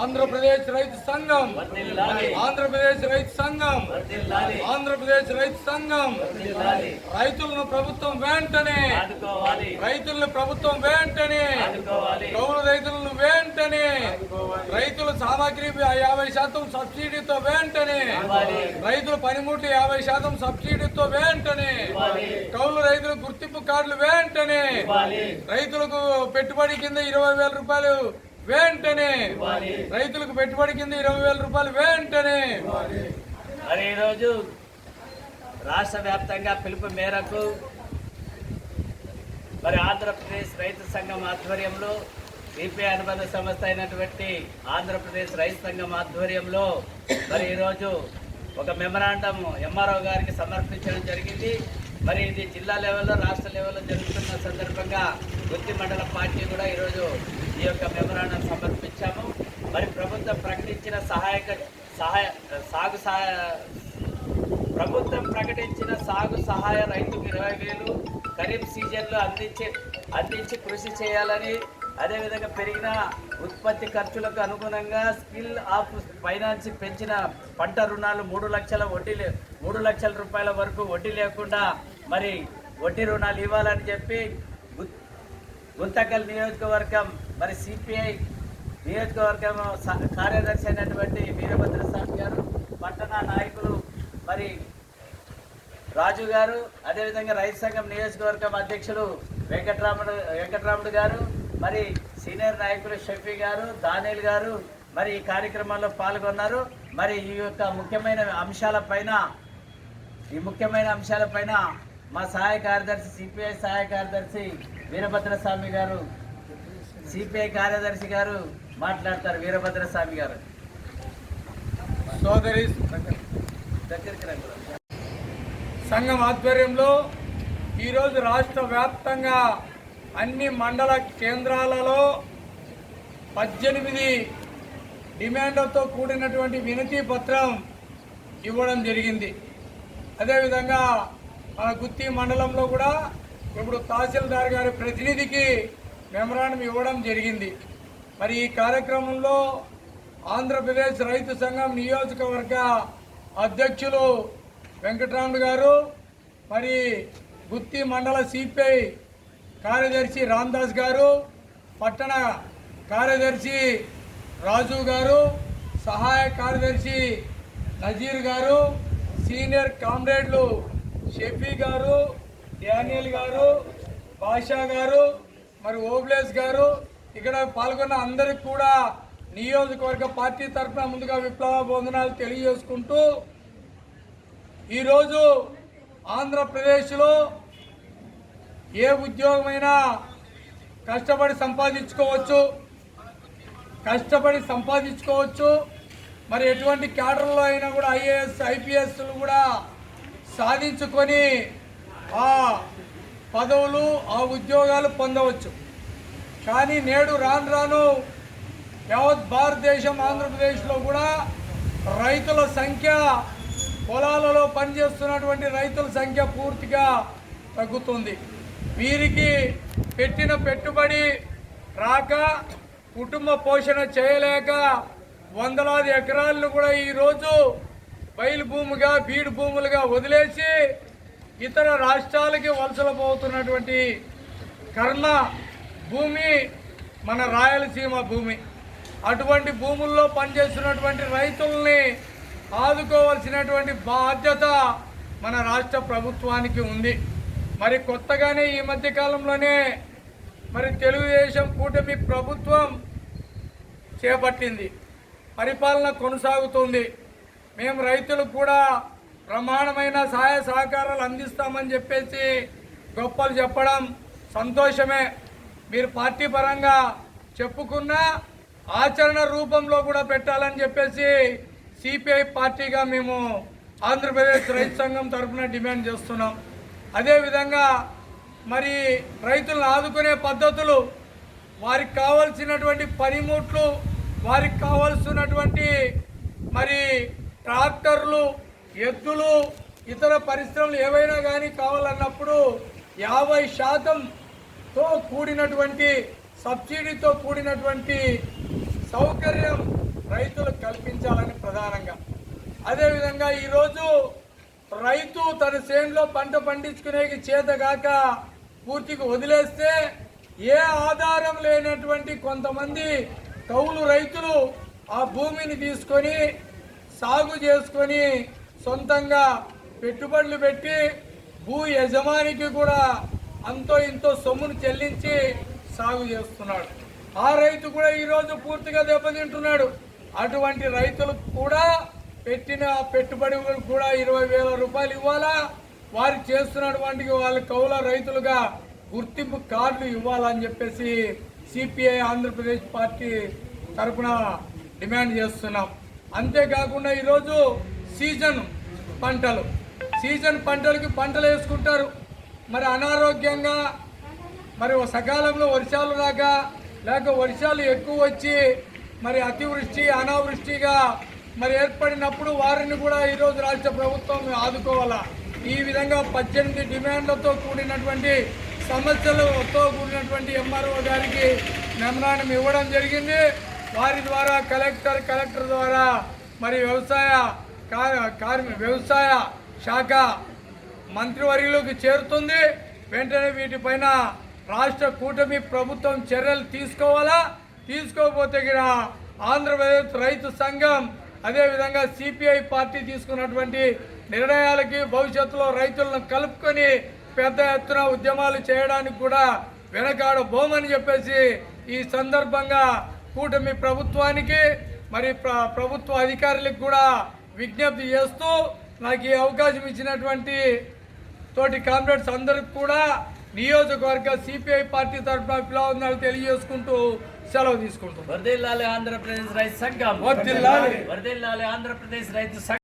ఆంధ్రప్రదేశ్ రైతు సంఘం. ఆంధ్రప్రదేశ్ రైతు సంఘం. ఆంధ్రప్రదేశ్ రైతు సంఘం. రైతులను ప్రభుత్వం వెంటనే రైతులను ప్రభుత్వం వెంటనే కౌలు రైతులను వెంటనే రైతుల సామాగ్రి యాభై శాతం సబ్సిడీతో వెంటనే. రైతుల పనిముట్లు యాభై శాతం సబ్సిడీతో వెంటనే. కౌలు రైతుల గుర్తింపు కార్డులు వెంటనే రైతులకు పెట్టుబడి కింద ఇరవై వేల రూపాయలు వెంటనే. రైతులకు పెట్టుబడి కింద ఇరవై వేల రూపాయలు వెంటనే మరి ఈరోజు రాష్ట్ర వ్యాప్తంగా పిలుపు మేరకు మరి ఆంధ్రప్రదేశ్ రైతు సంఘం ఆధ్వర్యంలో సిపిఐ అనుబంధ సంస్థ అయినటువంటి ఆంధ్రప్రదేశ్ రైతు సంఘం ఆధ్వర్యంలో మరి ఈరోజు ఒక మెమరాండం ఎంఆర్ఓ గారికి సమర్పించడం జరిగింది మరి ఇది జిల్లా లెవెల్లో రాష్ట్ర లెవెల్లో జరుగుతున్న సందర్భంగా వృత్తి మండల పార్టీ కూడా ఈరోజు ఈ యొక్క మెమరాండం సమర్పించాము. మరి ప్రభుత్వం ప్రకటించిన సహాయక సహాయ సాగు సహాయ ప్రభుత్వం ప్రకటించిన సాగు సహాయ రైతుకు ఇరవై వేలు ఖరీఫ్ సీజన్లో అందించి అందించి కృషి చేయాలని అదేవిధంగా పెరిగిన ఉత్పత్తి ఖర్చులకు అనుగుణంగా స్కిల్ ఆఫ్ ఫైనాన్స్ పెంచిన పంట రుణాలు మూడు లక్షల వడ్డీ మూడు లక్షల రూపాయల వరకు వడ్డీ లేకుండా మరి వడ్డీ రుణాలు ఇవ్వాలని చెప్పి గుంతకల్ నియోజకవర్గం మరి సిపిఐ నియోజకవర్గం కార్యదర్శి అయినటువంటి వీరభద్ర స్వామి గారు పట్టణ నాయకులు మరి రాజు గారు అదేవిధంగా రైతు సంఘం నియోజకవర్గం అధ్యక్షులు వెంకటరాముడు వెంకటరాముడు గారు మరి సీనియర్ నాయకులు షఫీ గారు దానిల్ గారు మరి ఈ కార్యక్రమంలో పాల్గొన్నారు. మరి ఈ యొక్క ముఖ్యమైన అంశాలపైన ఈ ముఖ్యమైన అంశాలపైన మా సహాయ కార్యదర్శి సిపిఐ సహాయ కార్యదర్శి వీరభద్ర స్వామి గారు సిపిఐ కార్యదర్శి గారు మాట్లాడతారు. వీరభద్ర స్వామి గారు. సోదరి సంఘం ఆధ్వర్యంలో ఈరోజు రాష్ట్ర వ్యాప్తంగా అన్ని మండల కేంద్రాలలో పద్దెనిమిది డిమాండ్లతో కూడినటువంటి వినతి పత్రం ఇవ్వడం జరిగింది. అదేవిధంగా మన గుత్తి మండలంలో కూడా ఇప్పుడు తహసీల్దార్ గారి ప్రతినిధికి మెమరాండం ఇవ్వడం జరిగింది. మరి ఈ కార్యక్రమంలో ఆంధ్రప్రదేశ్ రైతు సంఘం నియోజకవర్గ అధ్యక్షులు వెంకటరాముడు గారు మరి గుత్తి మండల సిపిఐ కార్యదర్శి రామ్దాస్ గారు పట్టణ కార్యదర్శి రాజు గారు సహాయ కార్యదర్శి నజీర్ గారు సీనియర్ కామ్రేడ్లు షఫీ గారు డానియల్ గారు బాషా గారు మరి ఓబ్లేస్ గారు ఇక్కడ పాల్గొన్న అందరికి కూడా నియోజకవర్గ పార్టీ తరఫున ముందుగా విప్లవ బోధనాలు తెలియజేసుకుంటూ ఈరోజు ఆంధ్రప్రదేశ్లో ఏ ఉద్యోగమైనా కష్టపడి సంపాదించుకోవచ్చు కష్టపడి సంపాదించుకోవచ్చు మరి ఎటువంటి క్యాడర్లో అయినా కూడా ఐఏఎస్ ఐపీఎస్లు కూడా సాధించుకొని ఆ పదవులు ఆ ఉద్యోగాలు పొందవచ్చు. కానీ నేడు రాను రాను యావత్ భారతదేశం ఆంధ్రప్రదేశ్లో కూడా రైతుల సంఖ్య పొలాలలో పనిచేస్తున్నటువంటి రైతుల సంఖ్య పూర్తిగా తగ్గుతుంది. వీరికి పెట్టిన పెట్టుబడి రాక కుటుంబ పోషణ చేయలేక వందలాది ఎకరాలను కూడా ఈరోజు బయలు భూమిగా బీడు భూములుగా వదిలేసి ఇతర రాష్ట్రాలకి వలసలపోతున్నటువంటి పోతున్నటువంటి భూమి మన రాయలసీమ భూమి. అటువంటి భూముల్లో పనిచేస్తున్నటువంటి రైతుల్ని ఆదుకోవాల్సినటువంటి బాధ్యత మన రాష్ట్ర ప్రభుత్వానికి ఉంది. మరి కొత్తగానే ఈ మధ్య కాలంలోనే మరి తెలుగుదేశం కూటమి ప్రభుత్వం చేపట్టింది. పరిపాలన కొనసాగుతుంది. మేము రైతులకు కూడా ప్రమాణమైన సహాయ సహకారాలు అందిస్తామని చెప్పేసి గొప్పలు చెప్పడం సంతోషమే. మీరు పార్టీ పరంగా చెప్పుకున్న ఆచరణ రూపంలో కూడా పెట్టాలని చెప్పేసి సిపిఐ పార్టీగా మేము ఆంధ్రప్రదేశ్ రైతు సంఘం తరఫున డిమాండ్ చేస్తున్నాం. అదేవిధంగా మరి రైతులను ఆదుకునే పద్ధతులు వారికి కావలసినటువంటి పనిముట్లు వారికి కావలసినటువంటి మరి ట్రాక్టర్లు ఎద్దులు ఇతర పరిశ్రమలు ఏవైనా కానీ కావాలన్నప్పుడు యాభై శాతంతో కూడినటువంటి సబ్సిడీతో కూడినటువంటి సౌకర్యం రైతులకు కల్పించాలని ప్రధానంగా. అదేవిధంగా ఈరోజు రైతు తన చేనులో పంట పండించుకునేకి చేతగాక పూర్తిగా వదిలేస్తే ఏ ఆధారం లేనటువంటి కొంతమంది కౌలు రైతులు ఆ భూమిని తీసుకొని సాగు చేసుకొని సొంతంగా పెట్టుబడులు పెట్టి భూ యజమానికి కూడా అంతో ఇంతో సొమ్మును చెల్లించి సాగు చేస్తున్నాడు. ఆ రైతు కూడా ఈరోజు పూర్తిగా దెబ్బతింటున్నాడు. అటువంటి రైతులకు కూడా పెట్టిన పెట్టుబడులకు కూడా ఇరవై వేల రూపాయలు ఇవ్వాలా? వారు చేస్తున్నటువంటి వాళ్ళ కౌల రైతులుగా గుర్తింపు కార్డులు ఇవ్వాలని చెప్పేసి సిపిఐ ఆంధ్రప్రదేశ్ పార్టీ తరఫున డిమాండ్ చేస్తున్నాం. అంతేకాకుండా ఈరోజు సీజన్ పంటలు. సీజన్ పంటలకి పంటలు వేసుకుంటారు. మరి అనారోగ్యంగా మరి సకాలంలో వర్షాలు రాక లేక వర్షాలు ఎక్కువ వచ్చి మరి అతివృష్టి అనావృష్టిగా మరి ఏర్పడినప్పుడు వారిని కూడా ఈరోజు రాష్ట్ర ప్రభుత్వం ఆదుకోవాలా? ఈ విధంగా పద్దెనిమిది డిమాండ్లతో కూడినటువంటి సమస్యలతో కూడినటువంటి ఎంఆర్ఓ గారికి మెమరాండం ఇవ్వడం జరిగింది. వారి ద్వారా కలెక్టర్ కలెక్టర్ ద్వారా మరి వ్యవసాయ కా- కార్మి వ్యవసాయ శాఖ మంత్రివర్యులకు చేరుతుంది. వెంటనే వీటిపైన రాష్ట్ర కూటమి ప్రభుత్వం చర్యలు తీసుకోవాలా? తీసుకోకపోతే గిన ఆంధ్రప్రదేశ్ రైతు సంఘం అదేవిధంగా సిపిఐ పార్టీ తీసుకున్నటువంటి నిర్ణయాలకి భవిష్యత్తులో రైతులను కలుపుకొని పెద్ద ఎత్తున ఉద్యమాలు చేయడానికి కూడా వెనకాడబోమని చెప్పేసి ఈ సందర్భంగా కూటమి ప్రభుత్వానికి మరి ప్ర- ప్రభుత్వ అధికారులకు కూడా విజ్ఞప్తి చేస్తూ నాకు ఈ అవకాశం ఇచ్చినటువంటి తోటి కామ్రేడ్స్ అందరికి కూడా నియోజకవర్గ సిపిఐ పార్టీ తరఫున అభిలావందనాలు తెలియజేసుకుంటూ సెలవు తీసుకుంటున్నాను వర్దిల్లాలి ఆంధ్రప్రదేశ్ రైతు సంఘం. వర్దిల్లాలి ఆంధ్రప్రదేశ్ రైతు సంఘం